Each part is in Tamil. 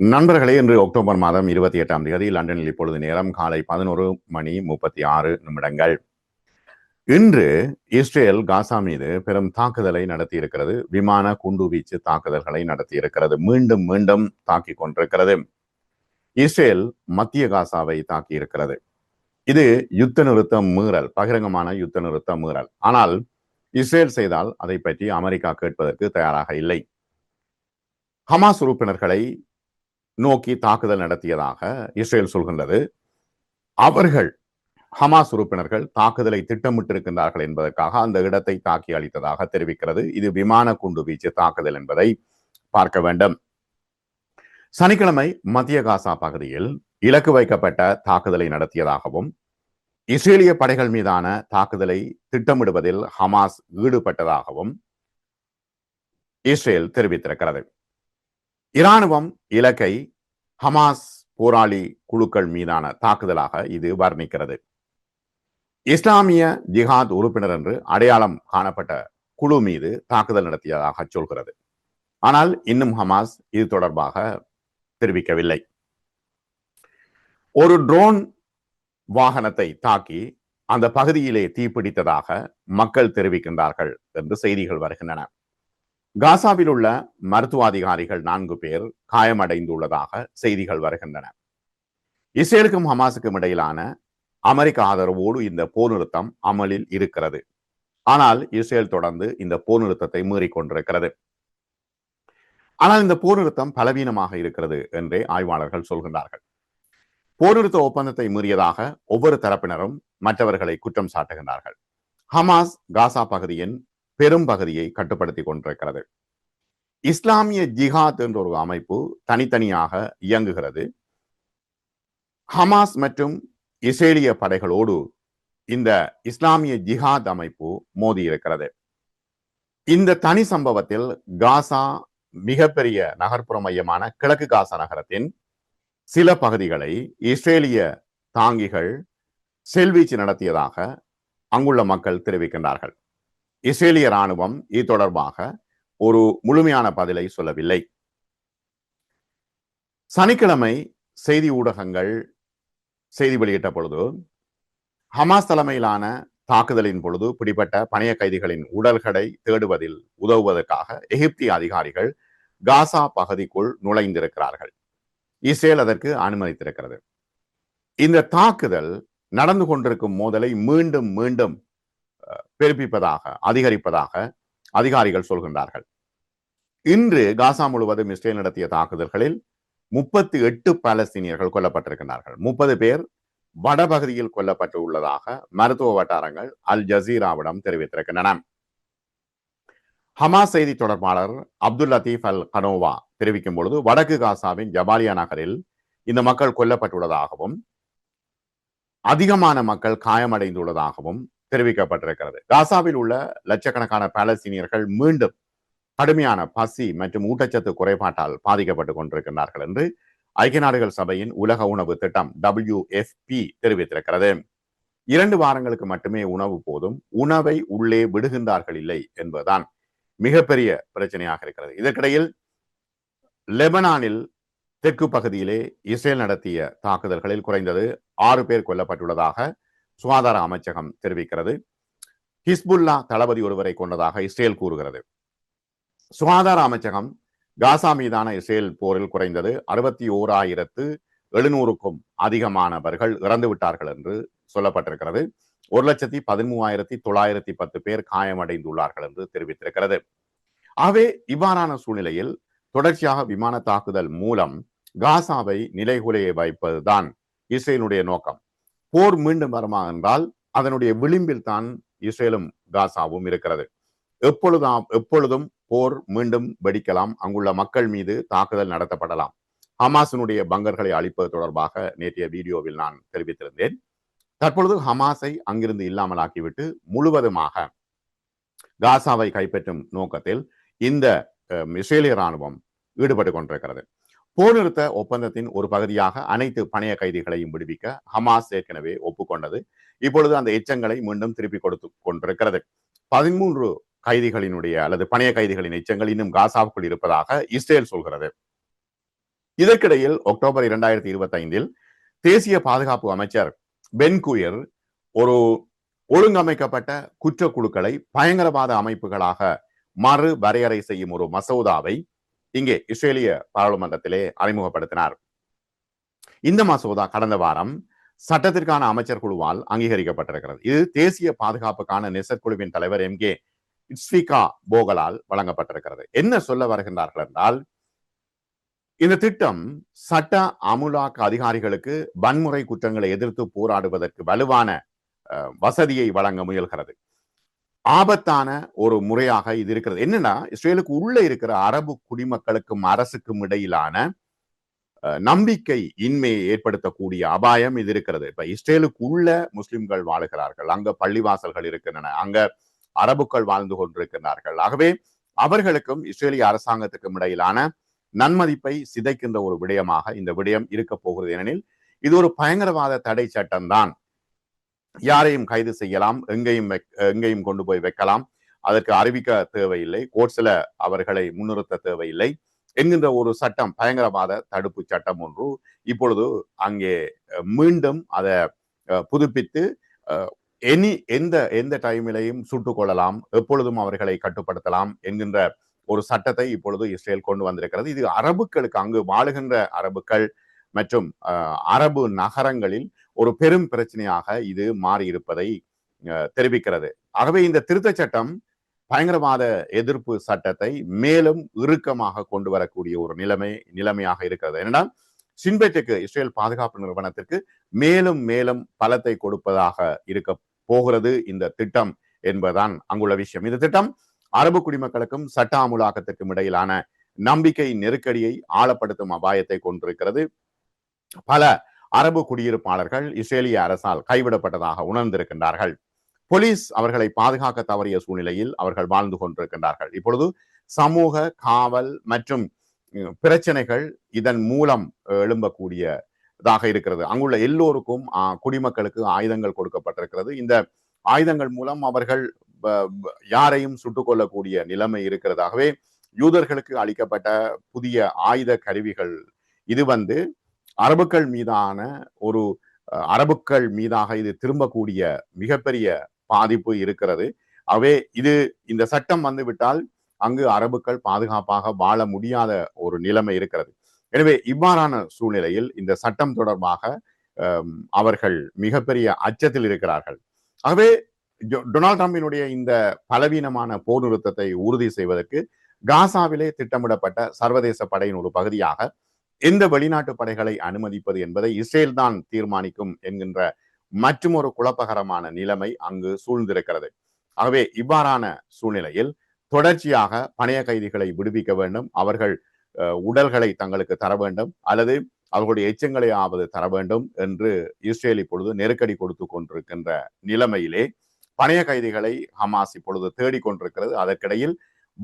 நண்பர்களே இன்று அக்டோபர் மாதம் இருபத்தி எட்டாம் தேதி லண்டனில் இப்பொழுது நேரம் காலை பதினோரு மணி முப்பத்தி ஆறு நிமிடங்கள். இன்று இஸ்ரேல் காசா மீது பெரும் தாக்குதலை நடத்தி இருக்கிறது விமான குண்டுவீச்சு தாக்குதல்களை நடத்தி இருக்கிறது மீண்டும் மீண்டும் தாக்கி கொண்டிருக்கிறது. இஸ்ரேல் மத்திய காசாவை தாக்கி இருக்கிறது இது யுத்த நிறுத்த மீறல் பகிரங்கமான யுத்த நிறுத்த மீறல். ஆனால் இஸ்ரேல் செய்தால் அதை பற்றி அமெரிக்கா கேட்பதற்கு தயாராக இல்லை. ஹமாஸ் உறுப்பினர்களை நோக்கி தாக்குதல் நடத்தியதாக இஸ்ரேல் சொல்கின்றது. அவர்கள் ஹமாஸ் உறுப்பினர்கள் தாக்குதலை திட்டமிட்டிருக்கின்றார்கள் என்பதற்காக அந்த இடத்தை தாக்கி அளித்ததாக தெரிவிக்கிறது. இது விமான குண்டு வீச்சு தாக்குதல் என்பதை பார்க்க வேண்டும். சனிக்கிழமை மத்திய காசா பகுதியில் இலக்கு வைக்கப்பட்ட தாக்குதலை நடத்தியதாகவும் இஸ்ரேலிய படைகள் மீதான தாக்குதலை திட்டமிடுவதில் ஹமாஸ் ஈடுபட்டதாகவும் இஸ்ரேல் தெரிவித்திருக்கிறது. இராணுவம் இலக்கை ஹமாஸ் போராளி குழுக்கள் மீதான தாக்குதலாக இது வர்ணிக்கிறது. இஸ்லாமிய ஜிஹாத் உறுப்பினர் என்று அடையாளம் காணப்பட்ட குழு மீது தாக்குதல் நடத்தியதாக சொல்கிறது. ஆனால் இன்னும் ஹமாஸ் இது தொடர்பாக தெரிவிக்கவில்லை. ஒரு ட்ரோன் வாகனத்தை தாக்கி அந்த பகுதியிலே தீப்பிடித்ததாக மக்கள் தெரிவிக்கின்றார்கள் என்று செய்திகள் வருகின்றன. காசாவில் உள்ள மருத்துவ அதிகாரிகள் நான்கு பேர் காயமடைந்துள்ளதாக செய்திகள் வருகின்றன. இஸ்ரேலுக்கும் ஹமாஸுக்கும் இடையிலான அமெரிக்க ஆதரவோடு இந்த போர் நிறுத்தம் அமலில் இருக்கிறது. ஆனால் இஸ்ரேல் தொடர்ந்து இந்த போர் நிறுத்தத்தை மீறிக்கொண்டிருக்கிறது. ஆனால் இந்த போர் நிறுத்தம் பலவீனமாக இருக்கிறது என்றே ஆய்வாளர்கள் சொல்கின்றார்கள். போர் நிறுத்த ஒப்பந்தத்தை மீறியதாக ஒவ்வொரு தரப்பினரும் மற்றவர்களை குற்றம் சாட்டுகின்றார்கள். ஹமாஸ் காசா பகுதியின் பெரும் பகுதியை கட்டுப்படுத்தி கொண்டிருக்கிறது. இஸ்லாமிய ஜிஹாத் என்ற ஒரு அமைப்பு தனித்தனியாக இயங்குகிறது. ஹமாஸ் மற்றும் இஸ்ரேலிய படைகளோடு இந்த இஸ்லாமிய ஜிஹாத் அமைப்பு மோதி இருக்கிறது. இந்த தனி சம்பவத்தில் காசா மிகப்பெரிய நகர்ப்புற மையமான கிழக்கு காசா நகரத்தின் சில பகுதிகளை இஸ்ரேலிய தாங்கிகள் செல்வீச்சு நடத்தியதாக அங்குள்ள மக்கள் தெரிவிக்கின்றார்கள். இஸ்ரேலிய ராணுவம் இது தொடர்பாக ஒரு முழுமையான பதிலை சொல்லவில்லை. சனிக்கிழமை செய்தி ஊடகங்கள் செய்தி வெளியிட்ட பொழுது ஹமாஸ் தலைமையிலான தாக்குதலின் பொழுது பிடிப்பட்ட பணைய கைதிகளின் உடல்களை தேடுவதில் உதவுவதற்காக எகிப்திய அதிகாரிகள் காசா பகுதிக்குள் நுழைந்திருக்கிறார்கள். இஸ்ரேல் அதற்கு அனுமதித்திருக்கிறது. இந்த தாக்குதல் நடந்து கொண்டிருக்கும் மோதலை மீண்டும் மீண்டும் பெருப்பிப்பதாக அதிகரிப்பதாக அதிகாரிகள் சொல்கின்றார்கள். இன்று காசா முழுவதும் இஸ்ரேல் நடத்திய தாக்குதல்களில் முப்பத்தி எட்டு பாலஸ்தீனியர்கள் கொல்லப்பட்டிருக்கிறார்கள் முப்பது பேர் வடபகுதியில் கொல்லப்பட்டு உள்ளதாக மருத்துவ வட்டாரங்கள் அல் ஜசீராவிடம் தெரிவித்திருக்கின்றன. ஹமாஸ் செய்தி தொடர்பாளர் அப்துல் லத்தீப் அல் கனோவா தெரிவிக்கும் பொழுது வடக்கு காசாவின் ஜபாலியா நகரில் இந்த மக்கள் கொல்லப்பட்டுள்ளதாகவும் அதிகமான மக்கள் காயமடைந்துள்ளதாகவும் தெரிவிக்கப்பட்டிருக்கிறது. காசாவில் உள்ள லட்சக்கணக்கான பாலஸ்தீனியர்கள் மீண்டும் கடுமையான பசி மற்றும் ஊட்டச்சத்து குறைபாட்டால் பாதிக்கப்பட்டுக் கொண்டிருக்கிறார்கள் என்று ஐக்கிய நாடுகள் சபையின் உலக உணவு திட்டம் டபிள்யூஎஃப்பி தெரிவித்திருக்கிறது. இரண்டு வாரங்களுக்கு மட்டுமே உணவு போதும் உணவை உள்ளே விடுகின்றார்கள் இல்லை என்பதுதான் மிகப்பெரிய பிரச்சனையாக இருக்கிறது. இதற்கிடையில் லெபனானில் தெற்கு பகுதியிலே இஸ்ரேல் நடத்திய தாக்குதல்களில் குறைந்தது ஆறு பேர் கொல்லப்பட்டுள்ளதாக சுகாதார அமைச்சகம் தெரிவிக்கிறது. ஹிஸ்புல்லா தளபதி ஒருவரை கொண்டதாக இஸ்ரேல் கூறுகிறது. சுகாதார அமைச்சகம் காசா மீதான இஸ்ரேல் போரில் குறைந்தது அறுபத்தி ஓராயிரத்து எழுநூறுக்கும் அதிகமானவர்கள் இறந்து விட்டார்கள் என்று சொல்லப்பட்டிருக்கிறது. ஒரு லட்சத்தி பதிமூவாயிரத்தி தொள்ளாயிரத்தி பத்து பேர் காயமடைந்துள்ளார்கள் என்று தெரிவித்திருக்கிறது. ஆகவே இவ்வாறான சூழ்நிலையில் தொடர்ச்சியாக விமான தாக்குதல் மூலம் காசாவை நிலைகுலைய வைப்பதுதான் இஸ்ரேலுடைய நோக்கம். போர் மீண்டும் வருமா என்றால் அதனுடைய விளிம்பில் தான் இஸ்ரேலும் காசாவும் இருக்கிறது. எப்பொழுதாம் எப்பொழுதும் போர் மீண்டும் வெடிக்கலாம். அங்குள்ள மக்கள் மீது தாக்குதல் நடத்தப்படலாம். ஹமாஸினுடைய பங்கர்களை அழிப்பது தொடர்பாக நேற்றைய வீடியோவில் நான் தெரிவித்திருந்தேன். தற்பொழுது ஹமாஸை அங்கிருந்து இல்லாமலாக்கிவிட்டு முழுவதுமாக காசாவை கைப்பற்றும் நோக்கத்தில் இந்த இஸ்ரேலிய ராணுவம் ஈடுபட்டு கொண்டிருக்கிறது. போர் நிறுத்த ஒப்பந்தத்தின் ஒரு பகுதியாக அனைத்து பணைய கைதிகளையும் விடுவிக்க ஹமாஸ் ஏற்கனவே ஒப்புக்கொண்டது. இப்பொழுது அந்த எச்சங்களை மீண்டும் திருப்பி கொடுத்து கொண்டிருக்கிறது. பதிமூன்று கைதிகளினுடைய அல்லது பணைய கைதிகளின் எச்சங்கள் இன்னும் காசாவுக்குள் இருப்பதாக இஸ்ரேல் சொல்கிறது. இதற்கிடையில் அக்டோபர் இரண்டாயிரத்தி இருபத்தி ஐந்தில் தேசிய பாதுகாப்பு அமைச்சர் பென்குயர் ஒரு ஒழுங்கமைக்கப்பட்ட குற்றக்குழுக்களை பயங்கரவாத அமைப்புகளாக மறு வரையறை செய்யும் ஒரு மசோதாவை இங்கே இஸ்ரேலிய பாராளுமன்றத்திலே அறிமுகப்படுத்தினார். இந்த மசோதா கடந்த வாரம் சட்டத்திற்கான அமைச்சர் குழுவால் அங்கீகரிக்கப்பட்டிருக்கிறது. இது தேசிய பாதுகாப்புக்கான நெசற்குழுவின் தலைவர் எம் கே இஸ்விகா போகலால் வழங்கப்பட்டிருக்கிறது. என்ன சொல்ல வருகின்றார்கள் என்றால் இந்த திட்டம் சட்ட அமுலாக்க அதிகாரிகளுக்கு வன்முறை குற்றங்களை எதிர்த்து போராடுவதற்கு வலுவான வசதியை வழங்க முயல்கிறது. ஆபத்தான ஒரு முறையாக இது இருக்கிறது. என்னன்னா இஸ்ரேலுக்கு உள்ள இருக்கிற அரபு குடிமக்களுக்கும் அரசுக்கும் இடையிலான நம்பிக்கை இன்மையை ஏற்படுத்தக்கூடிய அபாயம் இது இருக்கிறது. இப்ப இஸ்ரேலுக்கு உள்ள முஸ்லிம்கள் வாழுகிறார்கள். அங்க பள்ளிவாசல்கள் இருக்கின்றன. அங்க அரபுக்கள் வாழ்ந்து கொண்டிருக்கிறார்கள் ஆகவே அவர்களுக்கும் இஸ்ரேலிய அரசாங்கத்துக்கும் இடையிலான நன்மதிப்பை சிதைக்கின்ற ஒரு விடயமாக இந்த விடயம் இருக்க போகிறது. ஏனெனில் இது ஒரு பயங்கரவாத தடை சட்டம் தான் யாரையும் கைது செய்யலாம் எங்கேயும் எங்கேயும் கொண்டு போய் வைக்கலாம். அதற்கு அறிவிக்க தேவையில்லை. கோட்ஸில் அவர்களை முன்னிறுத்த தேவையில்லை. என்கின்ற ஒரு சட்டம் பயங்கரவாத தடுப்பு சட்டம் ஒன்று. இப்பொழுது அங்கே மீண்டும் அதை புதுப்பித்து எனி எந்த எந்த டைமிலையும் சுட்டுக் கொள்ளலாம் எப்பொழுதும் அவர்களை கட்டுப்படுத்தலாம் என்கின்ற ஒரு சட்டத்தை இப்பொழுது இஸ்ரேல் கொண்டு வந்திருக்கிறது. இது அரபுக்களுக்கு அங்கு வாழுகின்ற அரபுக்கள் மற்றும் அரபு நகரங்களில் ஒரு பெரும் பிரச்சனையாக இது மாறியிருப்பதை தெரிவிக்கிறது. ஆகவே இந்த திருத்த சட்டம் பயங்கரவாத எதிர்ப்பு சட்டத்தை மேலும் இறுக்கமாக கொண்டு வரக்கூடிய ஒரு நிலைமை நிலைமையாக இருக்கிறது. என்னன்னா சின்பெட்டுக்கு இஸ்ரேல் பாதுகாப்பு நிறுவனத்திற்கு மேலும் மேலும் பலத்தை கொடுப்பதாக இருக்க போகிறது இந்த திட்டம் என்பதுதான் அங்குள்ள விஷயம். இந்த திட்டம் அரபு குடிமக்களுக்கும் சட்ட அமுலாக்கத்திற்கும் இடையிலான நம்பிக்கை நெருக்கடியை ஆழப்படுத்தும் அபாயத்தை கொண்டிருக்கிறது. பல அரபு குடியிருப்பாளர்கள் இஸ்ரேலிய அரசால் கைவிடப்பட்டதாக உணர்ந்திருக்கின்றார்கள். போலீஸ் அவர்களை பாதுகாக்க தவறிய சூழ்நிலையில் அவர்கள் வாழ்ந்து கொண்டிருக்கின்றார்கள். இப்பொழுது சமூக காவல் மற்றும் பிரச்சனைகள் இதன் மூலம் எழும்பக்கூடியதாக இருக்கிறது. அங்குள்ள எல்லோருக்கும் குடிமக்களுக்கு ஆயுதங்கள் கொடுக்கப்பட்டிருக்கிறது. இந்த ஆயுதங்கள் மூலம் அவர்கள் யாரையும் சுட்டுக் கொள்ளக்கூடிய நிலைமை இருக்கிறதாகவே யூதர்களுக்கு அளிக்கப்பட்ட புதிய ஆயுத கருவிகள் இது வந்து அரபுக்கள் மீதான ஒரு அரபுக்கள் மீதாக இது திரும்பக்கூடிய மிகப்பெரிய பாதிப்பு இருக்கிறது. அவே இது இந்த சட்டம் வந்துவிட்டால் அங்கு அரபுக்கள் பாதுகாப்பாக வாழ முடியாத ஒரு நிலைமை இருக்கிறது. எனவே இவ்வாறான சூழ்நிலையில் இந்த சட்டம் தொடர்பாக அவர்கள் மிகப்பெரிய அச்சத்தில் இருக்கிறார்கள். ஆகவே டொனால்ட் ட்ரம்பினுடைய இந்த பலவீனமான போர் நிறுத்தத்தை உறுதி செய்வதற்கு காசாவிலே திட்டமிடப்பட்ட சர்வதேச படையின் ஒரு பகுதியாக எந்த வெளிநாட்டு படைகளை அனுமதிப்பது என்பதை இஸ்ரேல் தான் தீர்மானிக்கும் என்கின்ற மற்றும் ஒரு குழப்பகரமான நிலைமை அங்கு சூழ்ந்திருக்கிறது. ஆகவே இவ்வாறான சூழ்நிலையில் தொடர்ச்சியாக பணைய கைதிகளை விடுவிக்க வேண்டும். அவர்கள் உடல்களை தங்களுக்கு தர வேண்டும். அல்லது அவர்களுடைய எச்சங்களை ஆவது தர வேண்டும் என்று இஸ்ரேல் இப்பொழுது நெருக்கடி கொடுத்து கொண்டிருக்கின்ற நிலைமையிலே பணைய கைதிகளை ஹமாஸ் இப்பொழுது தேடிக்கொண்டிருக்கிறது அதற்கிடையில்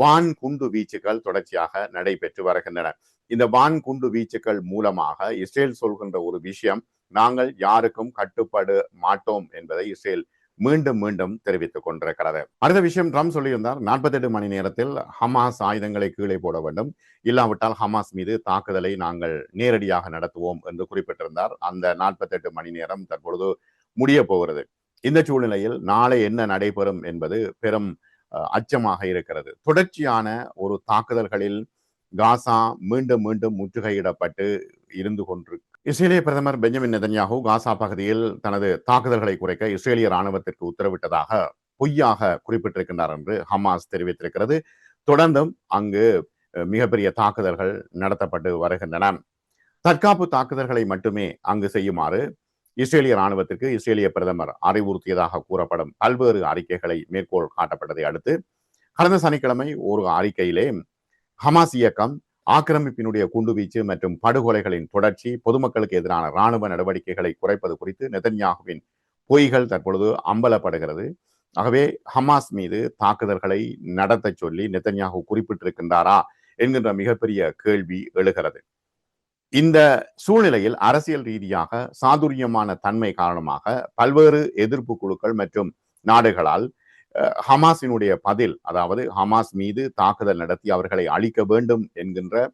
வான் குண்டு வீச்சுகள் தொடர்ச்சியாக நடைபெற்று வருகின்றன. இந்த வான் குண்டு வீச்சுக்கள் மூலமாக இஸ்ரேல் சொல்கின்ற ஒரு விஷயம் நாங்கள் யாருக்கும் கட்டுப்பாடு மாட்டோம் என்பதை இஸ்ரேல் மீண்டும் மீண்டும் தெரிவித்துக் கொண்டிருக்கிறது. அடுத்த விஷயம் ட்ரம்ப் சொல்லியிருந்தார் நாற்பத்தி எட்டு மணி நேரத்தில் ஹமாஸ் ஆயுதங்களை கீழே போட வேண்டும். இல்லாவிட்டால் ஹமாஸ் மீது தாக்குதலை நாங்கள் நேரடியாக நடத்துவோம் என்று குறிப்பிட்டிருந்தார். அந்த நாற்பத்தி எட்டு மணி நேரம் தற்பொழுது முடிய போகிறது. இந்த சூழ்நிலையில் நாளை என்ன நடைபெறும் என்பது பெரும் அச்சமாக இருக்கிறது. தொடர்ச்சியான ஒரு தாக்குதல்களில் காசா மீண்டும் மீண்டும் முற்றுகையிடப்பட்டு இருந்து கொண்டு இஸ்ரேலிய பிரதமர் பெஞ்சமின் நெதன்யாகு காசா பகுதியில் தனது தாக்குதல்களை குறைக்க இஸ்ரேலிய ராணுவத்திற்கு உத்தரவிட்டதாக பொய்யாக குறிப்பிட்டிருக்கின்றார் என்று ஹமாஸ் தெரிவித்திருக்கிறது. தொடர்ந்தும் அங்கு மிகப்பெரிய தாக்குதல்கள் நடத்தப்பட்டு வருகின்றன. தற்காப்பு தாக்குதல்களை மட்டுமே அங்கு செய்யுமாறு இஸ்ரேலிய ராணுவத்திற்கு இஸ்ரேலிய பிரதமர் அறிவுறுத்தியதாக கூறப்படும் பல்வேறு அறிக்கைகளை மேற்கோள் காட்டப்பட்டதை அடுத்து கடந்த சனிக்கிழமை ஒரு அறிக்கையிலே ஹமாஸ் இயக்கம் ஆக்கிரமிப்பினுடைய குண்டுவீச்சு மற்றும் படுகொலைகளின் தொடர்ச்சி பொதுமக்களுக்கு எதிரான ராணுவ நடவடிக்கைகளை குறைப்பது குறித்து நெதன்யாகுவின் பொய்கள் தற்பொழுது அம்பலப்படுகிறது. ஆகவே ஹமாஸ் மீது தாக்குதல்களை நடத்த சொல்லி நெத்தன்யாகு குறிப்பிட்டிருக்கின்றாரா என்கின்ற மிகப்பெரிய கேள்வி எழுகிறது. இந்த சூழ்நிலையில் அரசியல் ரீதியாக சாதுரியமான தன்மை காரணமாக பல்வேறு எதிர்ப்பு குழுக்கள் மற்றும் நாடுகளால் ஹமாஸினுடைய பதில் அதாவது ஹமாஸ் மீது தாக்குதல் நடத்தி அவர்களை அழிக்க வேண்டும் என்கின்ற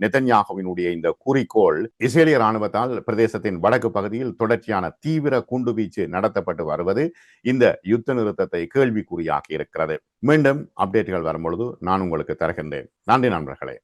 நெதன்யாகுவினுடைய இந்த குறிக்கோள் இஸ்ரேலிய ராணுவத்தால் பிரதேசத்தின் வடக்கு பகுதியில் தொடர்ச்சியான தீவிர குண்டுவீச்சு நடத்தப்பட்டு வருவது இந்த யுத்த நிறுத்தத்தை கேள்விக்குறியாக்கி இருக்கிறது. மீண்டும் அப்டேட்டுகள் வரும்பொழுது நான் உங்களுக்கு தருகின்றேன். நன்றி நண்பர்களே.